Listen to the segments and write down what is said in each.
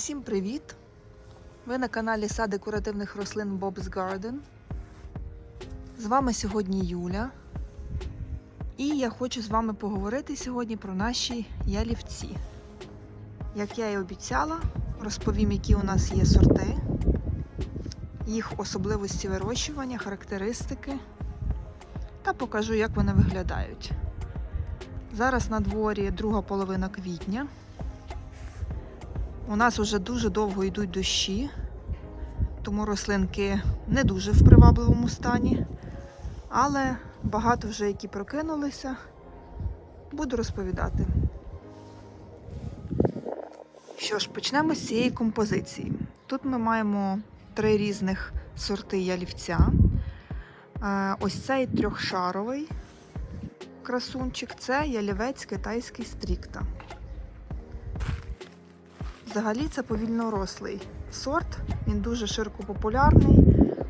Усім привіт! Ви на каналі Сад декоративних рослин Bob's Garden. З вами сьогодні Юля. І я хочу з вами поговорити сьогодні про наші ялівці. Як я і обіцяла, розповім, які у нас є сорти, їх особливості вирощування, характеристики та покажу, як вони виглядають. Зараз на дворі друга половина квітня. У нас вже дуже довго йдуть дощі, тому рослинки не дуже в привабливому стані. Але багато вже які прокинулися, буду розповідати. Що ж, почнемо з цієї композиції. Тут ми маємо три різних сорти ялівця. Е, Ось цей трьохшаровий красунчик це ялівець китайський стрікта. Взагалі це повільнорослий сорт, він дуже широко популярний.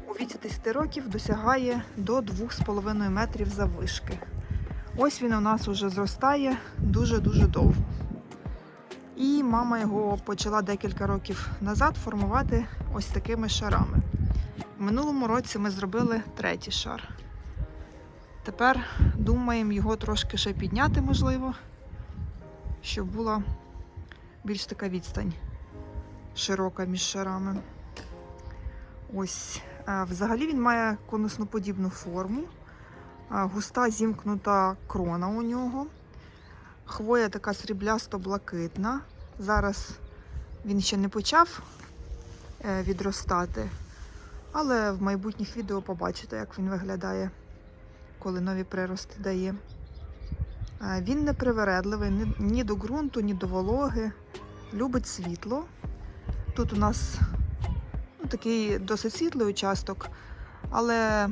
У віці 10 років досягає до 2,5 метрів заввишки. Ось він у нас уже зростає дуже-дуже довго. І мама його почала декілька років назад формувати ось такими шарами. В минулому році ми зробили третій шар. Тепер думаємо його трошки ще підняти, можливо, щоб була більш така відстань широка між шарами. Ось. Взагалі він має конусноподібну форму, густа зімкнута крона у нього. Хвоя така сріблясто-блакитна. Зараз він ще не почав е, відростати, але в майбутніх відео побачите, як він виглядає, коли нові прирости дає. Він не привередливий ні- ні до ґрунту, ні до вологи. Любить світло. Тут у нас ну, такий досить світлий участок, але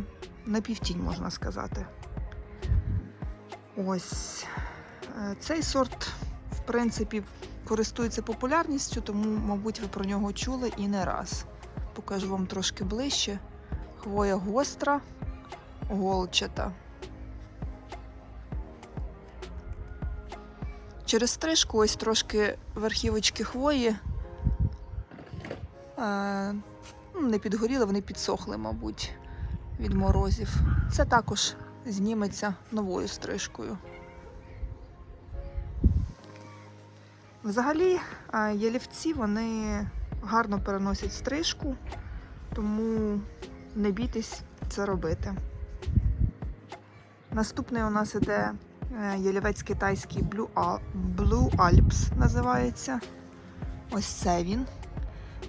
на півтінь можна сказати. Ось Е, цей сорт, в принципі, користується популярністю, тому, мабуть, ви про нього чули і не раз. Покажу вам трошки ближче. Хвоя гостра, голчата. Через стрижку ось трошки верхівочки хвої е, ну, не підгоріли, вони підсохли, мабуть, від морозів. Це також зніметься новою стрижкою. Взагалі, е, ялівці вони гарно переносять стрижку, тому не бійтесь це робити. Наступний у нас іде ялівець китайський Blue, Alps називається. Ось це він.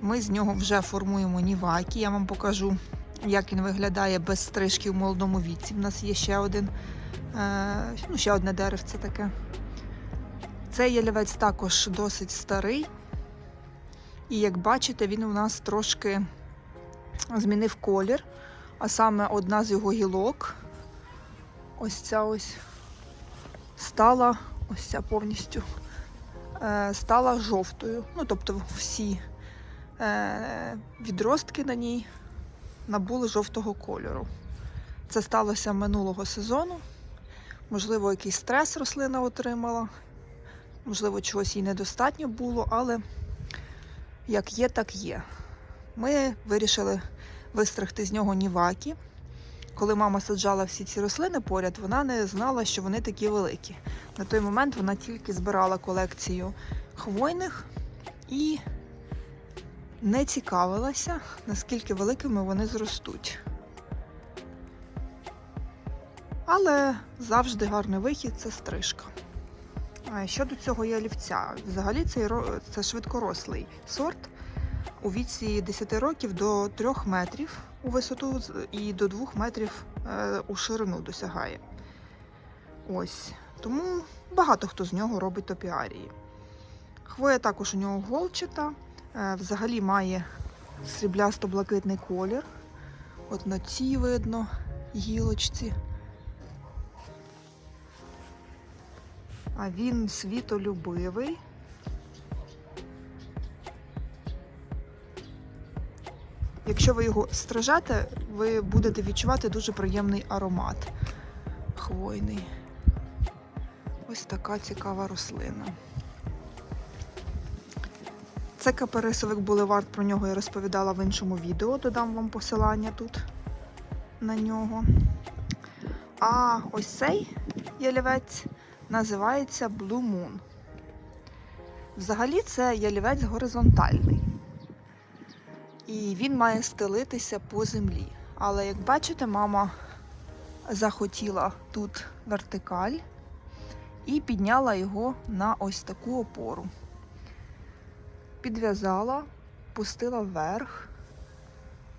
Ми з нього вже формуємо ніваки. Я вам покажу, як він виглядає без стрижки в молодому віці. У нас є ще один, е, ну, ще одне деревце таке. Цей ялівець також досить старий. І як бачите, він у нас трошки змінив колір. А саме одна з його гілок, ось ця ось, стала, ось ця повністю, е, стала жовтою. Ну, тобто всі е, відростки на ній набули жовтого кольору. Це сталося минулого сезону. Можливо, якийсь стрес рослина отримала. Можливо, чогось їй недостатньо було, але як є, так є. Ми вирішили вистригти з нього ніваки. Коли мама саджала всі ці рослини поряд, вона не знала, що вони такі великі. На той момент вона тільки збирала колекцію хвойних і не цікавилася, наскільки великими вони зростуть. Але завжди гарний вихід це стрижка. Щодо цього ялівця, взагалі цей це швидкорослий сорт у віці 10 років до 3 метрів у висоту і до 2 метрів е, у ширину досягає. Ось. Тому багато хто з нього робить топіарії. Хвоя також у нього голчата, е, взагалі має сріблясто-блакитний колір. От на цій видно гілочці. А він світолюбивий. Якщо ви його стрижете, ви будете відчувати дуже приємний аромат хвойний. Ось така цікава рослина. Це каперисовик Булевард, про нього я розповідала в іншому відео, додам вам посилання тут на нього. А ось цей ялівець називається Blue Moon. Взагалі це ялівець горизонтальний. І він має стелитися по землі. Але як бачите, мама захотіла тут вертикаль і підняла його на ось таку опору. Підв'язала, пустила вверх,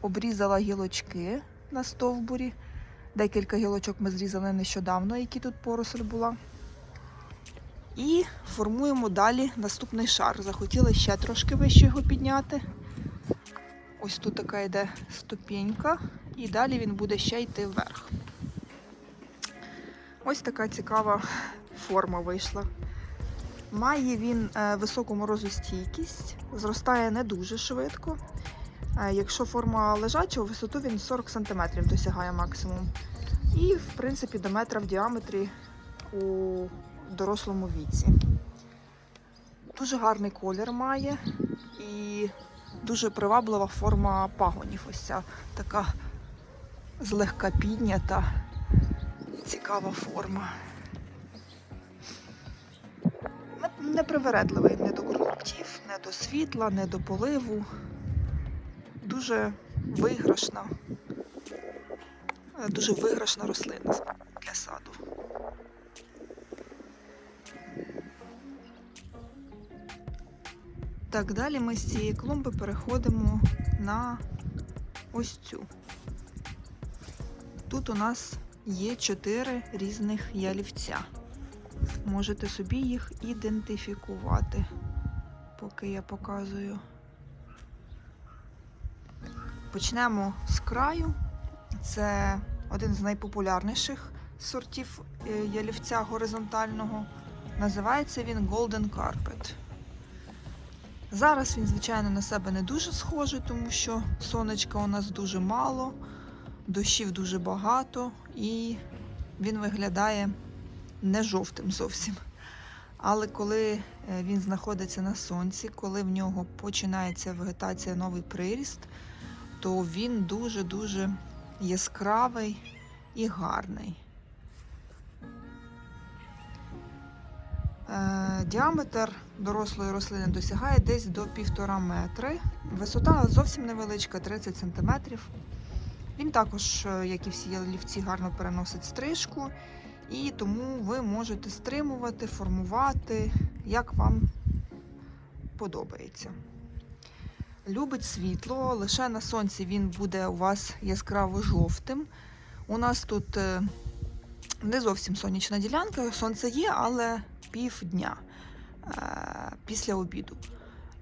обрізала гілочки на стовбурі. Декілька гілочок ми зрізали нещодавно, які тут поросль була. І формуємо далі наступний шар. Захотіли ще трошки вище його підняти. Ось тут така йде ступінька, і далі він буде ще йти вверх. Ось така цікава форма вийшла. Має він е, високу морозостійкість, зростає не дуже швидко. Е, Якщо форма лежачого, висоту він 40 см досягає максимум. І, в принципі, до метра в діаметрі у дорослому віці. Дуже гарний колір має і дуже приваблива форма пагонів. Ось ця така злегка піднята, цікава форма. Непривередливий не до крутів, не до світла, не до поливу. Дуже виграшна, дуже виграшна рослина для саду. Так, далі ми з цієї клумби переходимо на ось цю. Тут у нас є чотири різних ялівця. Можете собі їх ідентифікувати, поки я показую. Почнемо з краю. Це один з найпопулярніших сортів е, ялівця горизонтального. Називається він Golden Carpet. Зараз він, звичайно, на себе не дуже схожий, тому що сонечка у нас дуже мало, дощів дуже багато, і він виглядає не жовтим зовсім. Але коли е, він знаходиться на сонці, коли в нього починається вегетація, новий приріст, то він дуже-дуже яскравий і гарний. Діаметр дорослої рослини досягає десь до півтора метри. Висота зовсім невеличка, 30 см. Він також, е, як і всі ялівці, гарно переносить стрижку, і тому ви можете стримувати, формувати, як вам подобається. Любить світло, лише на сонці він буде у вас яскраво жовтим. У нас тут е, не зовсім сонячна ділянка, сонце є, але півдня е, після обіду.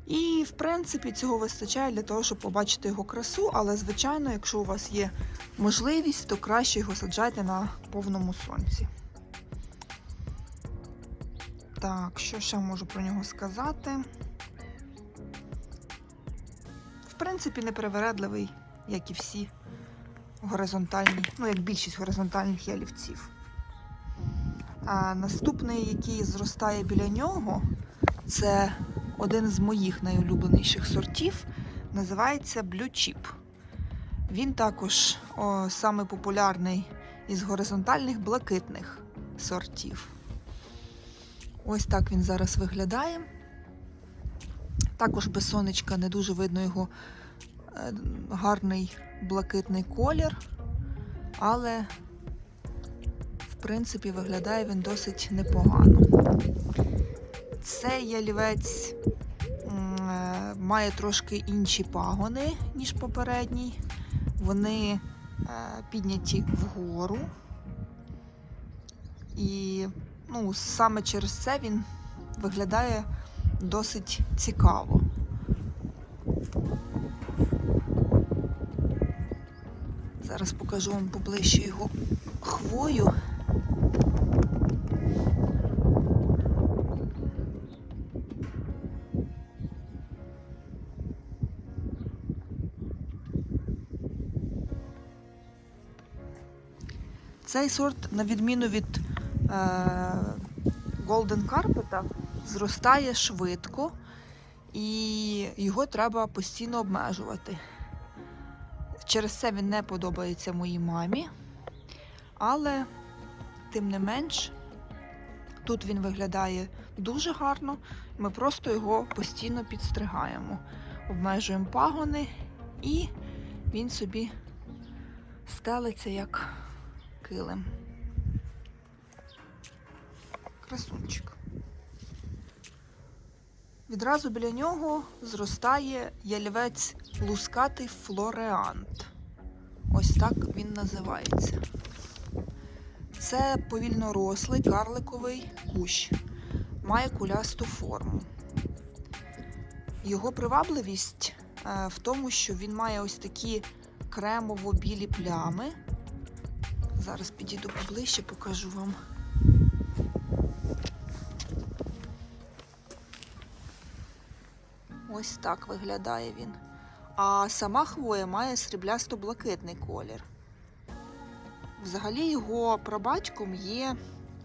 І, в принципі, цього вистачає для того, щоб побачити його красу, але, звичайно, якщо у вас є можливість, то краще його саджайте на повному сонці. Так, що ще можу про нього сказати? В принципі, непривередливий, як і всі горизонтальні, ну, як більшість горизонтальних ялівців. А наступний, який зростає біля нього, це один з моїх найулюбленіших сортів. Називається Blue Chip. Він також о, саме популярний із горизонтальних блакитних сортів. Ось так він зараз виглядає. Також без сонечка не дуже видно його е, гарний блакитний колір, але принципі, виглядає він досить непогано. Цей ялівець е, має трошки інші пагони, ніж попередній. Вони е, підняті вгору. І ну, саме через це він виглядає досить цікаво. Зараз покажу вам поближче його хвою. Цей сорт, на відміну від е, Golden Carpet, зростає швидко і його треба постійно обмежувати. Через це він не подобається моїй мамі, але тим не менш, тут він виглядає дуже гарно. Ми просто його постійно підстригаємо, обмежуємо пагони, і він собі стелиться як килим. Красунчик. Відразу біля нього зростає ялівець лускатий флореант. Ось так він називається. Це повільнорослий карликовий кущ, має кулясту форму. Його привабливість е, в тому, що він має ось такі кремово-білі плями. Зараз підійду поближче, покажу вам. Ось так виглядає він. А сама хвоя має сріблясто-блакитний колір. Взагалі його прабатьком є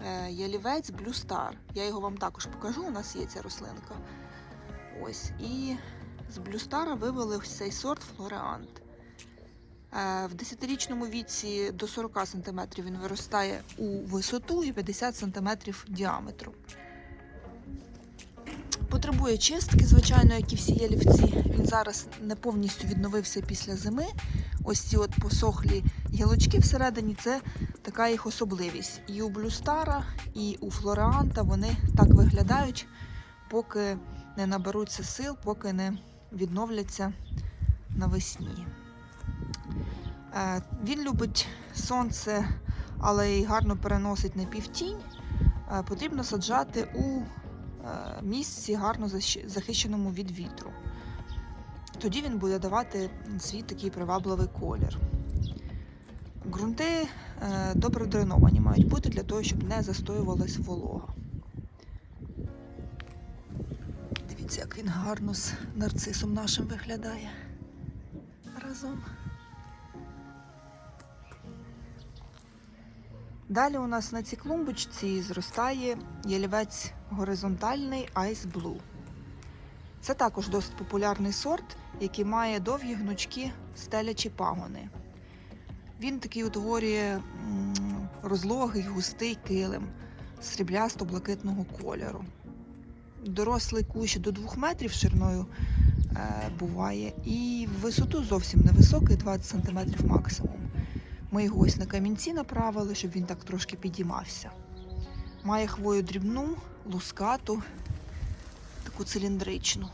е, ялівець Blue Star. Я його вам також покажу, у нас є ця рослинка. Ось. І з Star вивели цей сорт Флореант. Е, в 10-річному віці до 40 см він виростає у висоту і 50 см діаметром. Потребує чистки, звичайно, як і всі ялівці. Він зараз не повністю відновився після зими. Ось ці от посохлі гілочки всередині це така їх особливість. І у блюстара, і у флореанта вони так виглядають, поки не наберуться сил, поки не відновляться навесні. Е, Він любить сонце, але й гарно переносить на півтінь. Е, Потрібно саджати у е, місці гарно захищеному від вітру. Тоді він буде давати свій такий привабливий колір. Ґрунти е, добре дреновані мають бути для того, щоб не застоювалась волога. Дивіться, як він гарно з нарцисом нашим виглядає разом. Далі у нас на цій клумбочці зростає ялівець горизонтальний Ice Blue. Це також досить популярний сорт, який має довгі гнучкі стелячі пагони. Він такий утворює розлогий густий килим сріблясто-блакитного кольору. Дорослий кущ до 2 метрів шириною е, буває, і висоту зовсім невисокий, 20 см максимум. Ми його ось на камінці направили, щоб він так трошки підіймався. Має хвою дрібну, лускату, таку циліндричну.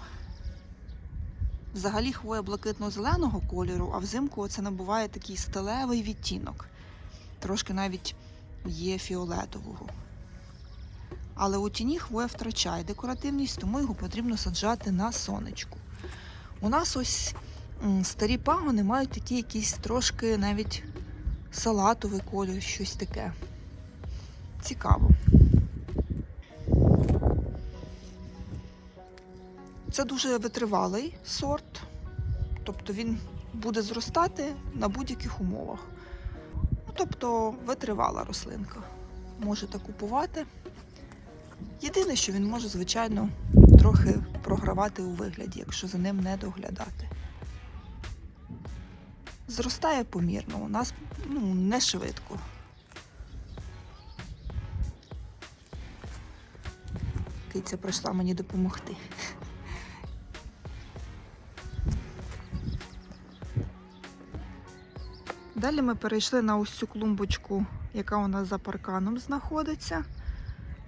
Взагалі хвоя блакитно-зеленого кольору, а взимку це набуває такий сталевий відтінок. Трошки навіть є фіолетового. Але у тіні хвоя втрачає декоративність, тому його потрібно саджати на сонечку. У нас ось старі пагони мають такі якісь трошки навіть салатовий колір, щось таке. Цікаво. Це дуже витривалий сорт, тобто він буде зростати на будь-яких умовах. Ну, тобто витривала рослинка. Можете купувати. Єдине, що він може, звичайно, трохи програвати у вигляді, якщо за ним не доглядати. Зростає помірно, у нас ну, не швидко. Киця прийшла мені допомогти. Далі ми перейшли на ось цю клумбочку, яка у нас за парканом знаходиться.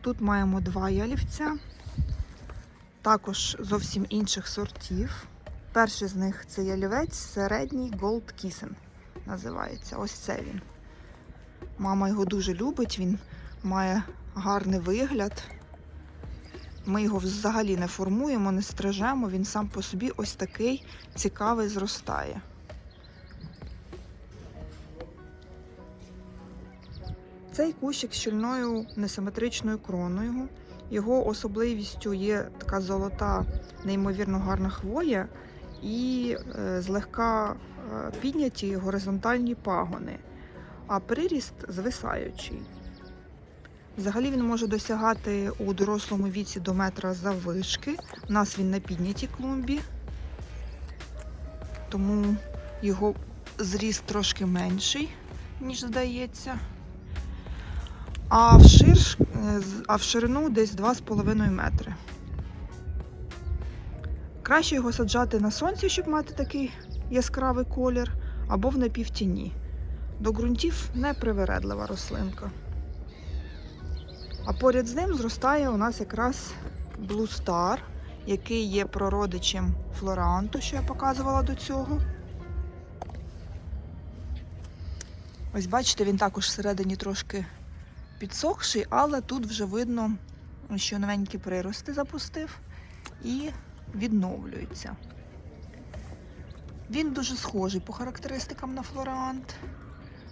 Тут маємо два ялівця, також зовсім інших сортів. Перший з них це ялівець середній Gold Kissen називається. Ось це він. Мама його дуже любить, він має гарний вигляд. Ми його взагалі не формуємо, не стрижемо, він сам по собі ось такий цікавий зростає. Цей кущик з щільною несиметричною кроною. Його особливістю є така золота, неймовірно гарна хвоя і е, злегка підняті горизонтальні пагони, а приріст звисаючий. Взагалі він може досягати у дорослому віці до метра заввишки. У нас він на піднятій клумбі, тому його зріст трошки менший, ніж здається. А в, ширш, е, а в ширину десь 2,5 метри. Краще його саджати на сонці, щоб мати такий яскравий колір, або в напівтіні. До ґрунтів непривередлива рослинка. А поряд з ним зростає у нас якраз Star, який є прородичем флоранту, що я показувала до цього. Ось бачите, він також всередині трошки підсохший, але тут вже видно, що новенькі прирости запустив і відновлюється. Він дуже схожий по характеристикам на флорант,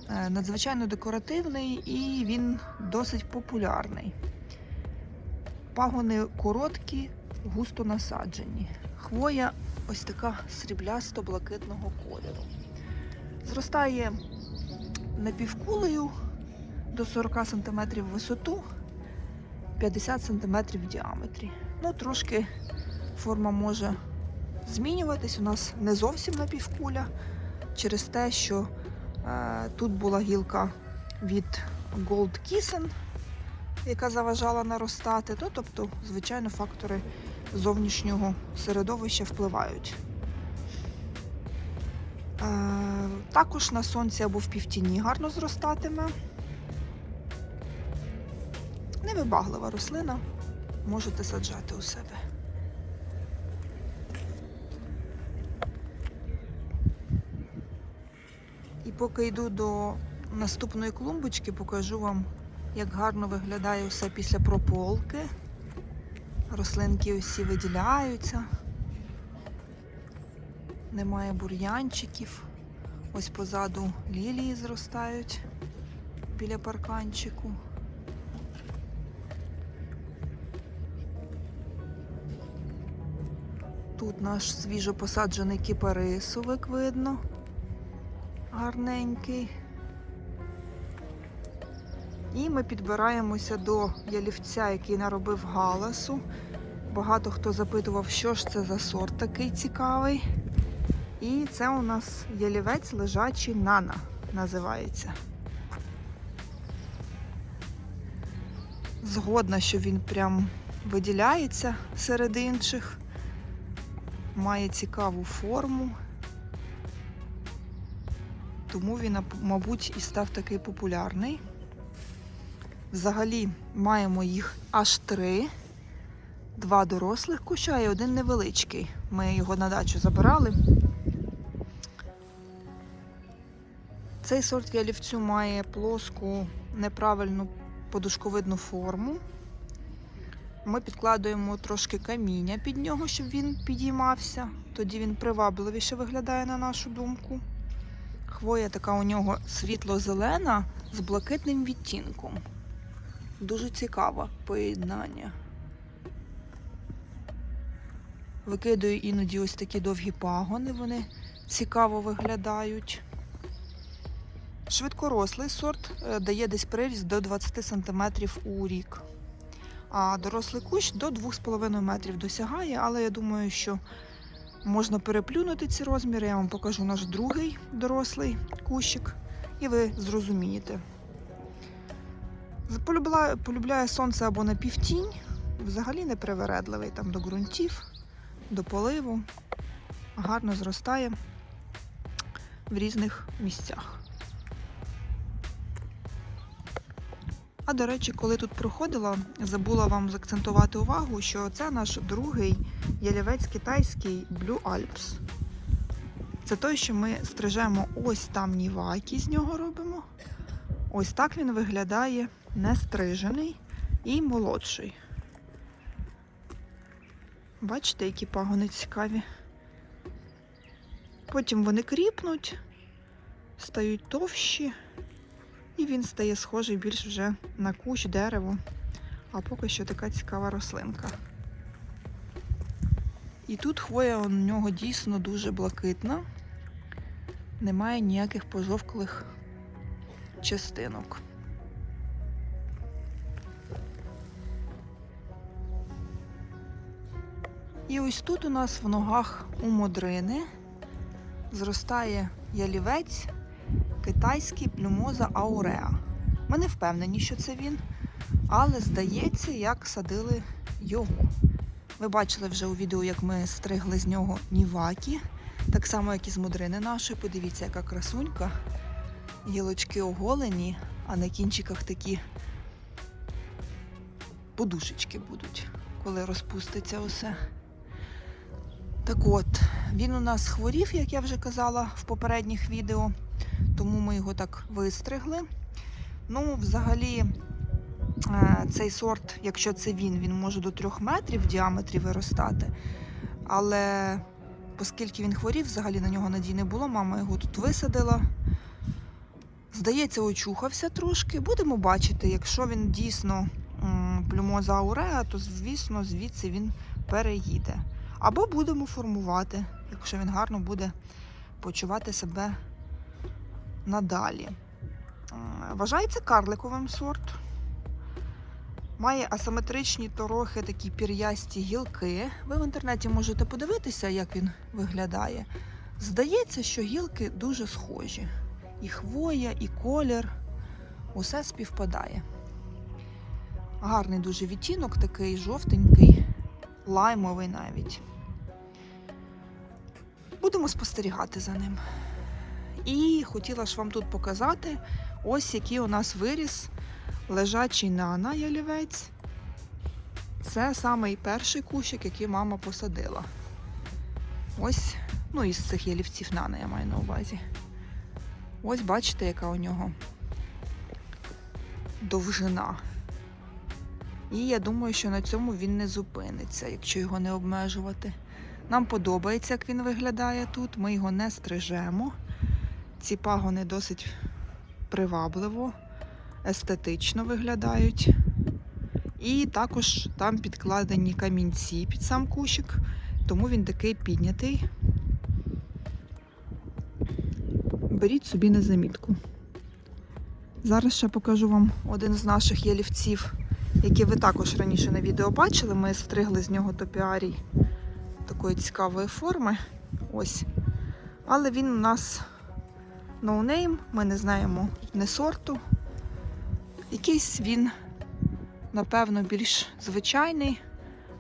е, надзвичайно декоративний і він досить популярний. Пагони короткі, густо насаджені. Хвоя ось така сріблясто-блакитного кольору. Зростає напівкулею до 40 см в висоту, 50 см в діаметрі. Ну, трошки форма може змінюватись. У нас не зовсім напівкуля, через те, що е, тут була гілка від Gold Kissen, яка заважала наростати. Ну, тобто, звичайно, фактори зовнішнього середовища впливають. Е, також на сонці або в півтіні гарно зростатиме. Невибаглива рослина, можете саджати у себе. Поки йду до наступної клумбочки, покажу вам, як гарно виглядає все після прополки. Рослинки усі виділяються. Немає бур'янчиків. Ось позаду лілії зростають біля парканчику. Тут наш свіжо посаджений кіпарисовик видно. Гарненький. І ми підбираємося до ялівця, який наробив галасу. Багато хто запитував, що ж це за сорт такий цікавий. І це у нас ялівець лежачий нана називається. Згодна, що він прям виділяється серед інших, має цікаву форму, тому він, мабуть, і став такий популярний. Взагалі маємо їх аж три. Два дорослих куща і один невеличкий. Ми його на дачу забирали. Цей сорт ялівцю має плоску неправильну подушковидну форму. Ми підкладуємо трошки каміння під нього, щоб він підіймався. Тоді він привабливіше виглядає на нашу думку. Хвоя така у нього світло-зелена з блакитним відтінком. Дуже цікаве поєднання. Викидаю іноді ось такі довгі пагони, вони цікаво виглядають. Швидкорослий сорт е, дає десь приріст до 20 см у рік. А дорослий кущ до 2,5 метрів досягає, але я думаю, що можна переплюнути ці розміри. Я вам покажу наш другий дорослий кущик, і ви зрозумієте. Полюбляє, сонце або на півтінь, взагалі не привередливий там до ґрунтів, до поливу. Гарно зростає в різних місцях. А до речі, коли тут проходила, забула вам заакцентувати увагу, що це наш другий ялівець китайський Blue Alps. Це той, що ми стрижемо ось там ніваки з нього робимо. Ось так він виглядає нестрижений і молодший. Бачите, які пагони цікаві. Потім вони кріпнуть, стають товщі, і він стає схожий більш вже на кущ, дерево. А поки що така цікава рослинка. І тут хвоя у нього дійсно дуже блакитна, немає ніяких пожовклих частинок. І ось тут у нас в ногах у модрини зростає ялівець китайський плюмоза ауреа. Ми не впевнені, що це він, але здається, як садили його. Ви бачили вже у відео, як ми стригли з нього нівакі, так само, як і з модрини нашої. Подивіться, яка красунька. Гілочки оголені, а на кінчиках такі подушечки будуть, коли розпуститься усе. Так от, він у нас хворів, як я вже казала в попередніх відео, тому ми його так вистригли. Ну, взагалі, е, цей сорт, якщо це він, він може до 3 метрів в діаметрі виростати. Але оскільки він хворів, взагалі на нього надій не було, мама його тут висадила. Здається, очухався трошки. Будемо бачити, якщо він дійсно плюмоза ауреа, то звісно звідси він переїде. Або будемо формувати, якщо він гарно буде почувати себе надалі. Е, Вважається карликовим сорт. Має асиметричні трохи такі пір'ясті гілки. Ви в інтернеті можете подивитися, як він виглядає. Здається, що гілки дуже схожі. І хвоя, і колір. Усе співпадає. Гарний дуже відтінок, такий жовтенький, лаймовий навіть. Будемо спостерігати за ним. І хотіла ж вам тут показати, ось який у нас виріс лежачий нана ялівець. Це самий перший кущик, який мама посадила. Ось, ну із цих ялівців нана я маю на увазі. Ось бачите, яка у нього довжина. І я думаю, що на цьому він не зупиниться, якщо його не обмежувати. Нам подобається, як він виглядає тут. Ми його не стрижемо. Ці пагони досить привабливо, естетично виглядають. І також там підкладені камінці під сам кущик, тому він такий піднятий. Беріть собі на замітку. Зараз ще покажу вам один з наших ялівців, який ви також раніше на відео бачили. Ми стригли з нього топіарій такої цікавої форми. Ось. Але він у нас ноунейм, ми не знаємо не сорту. Якийсь він, напевно, більш звичайний,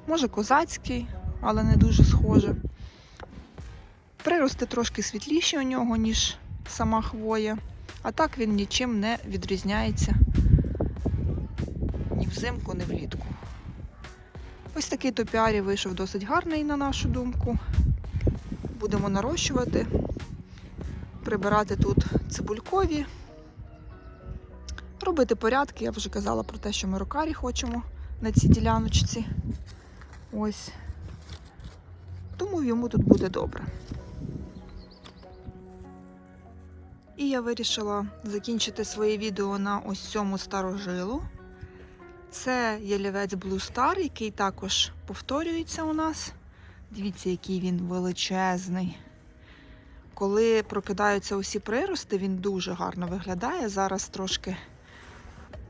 може козацький, але не дуже схоже. Прирости трошки світліші у нього, ніж сама хвоя. А так він нічим не відрізняється ні взимку, ні влітку. Ось такий топіарій вийшов досить гарний, на нашу думку. Будемо нарощувати, прибирати тут цибулькові, робити порядки. Я вже казала про те, що ми рокарі хочемо на цій діляночці. Ось. Тому йому тут буде добре. І я вирішила закінчити своє відео на ось цьому старожилу. Це ялівець Blue Star, який також повторюється у нас. Дивіться, який він величезний. Коли прокидаються усі прирости, він дуже гарно виглядає. Зараз трошки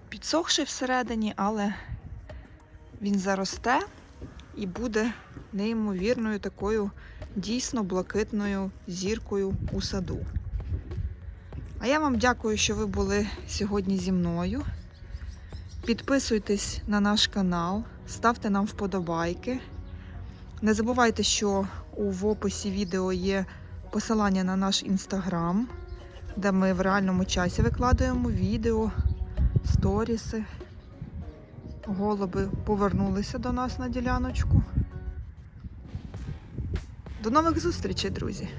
підсохший всередині, але він заросте і буде неймовірною такою дійсно блакитною зіркою у саду. А я вам дякую, що ви були сьогодні зі мною. Підписуйтесь на наш канал, ставте нам вподобайки. Не забувайте, що в описі відео є посилання на наш інстаграм, де ми в реальному часі викладаємо відео, сторіси. Голуби повернулися до нас на діляночку. До нових зустрічей, друзі!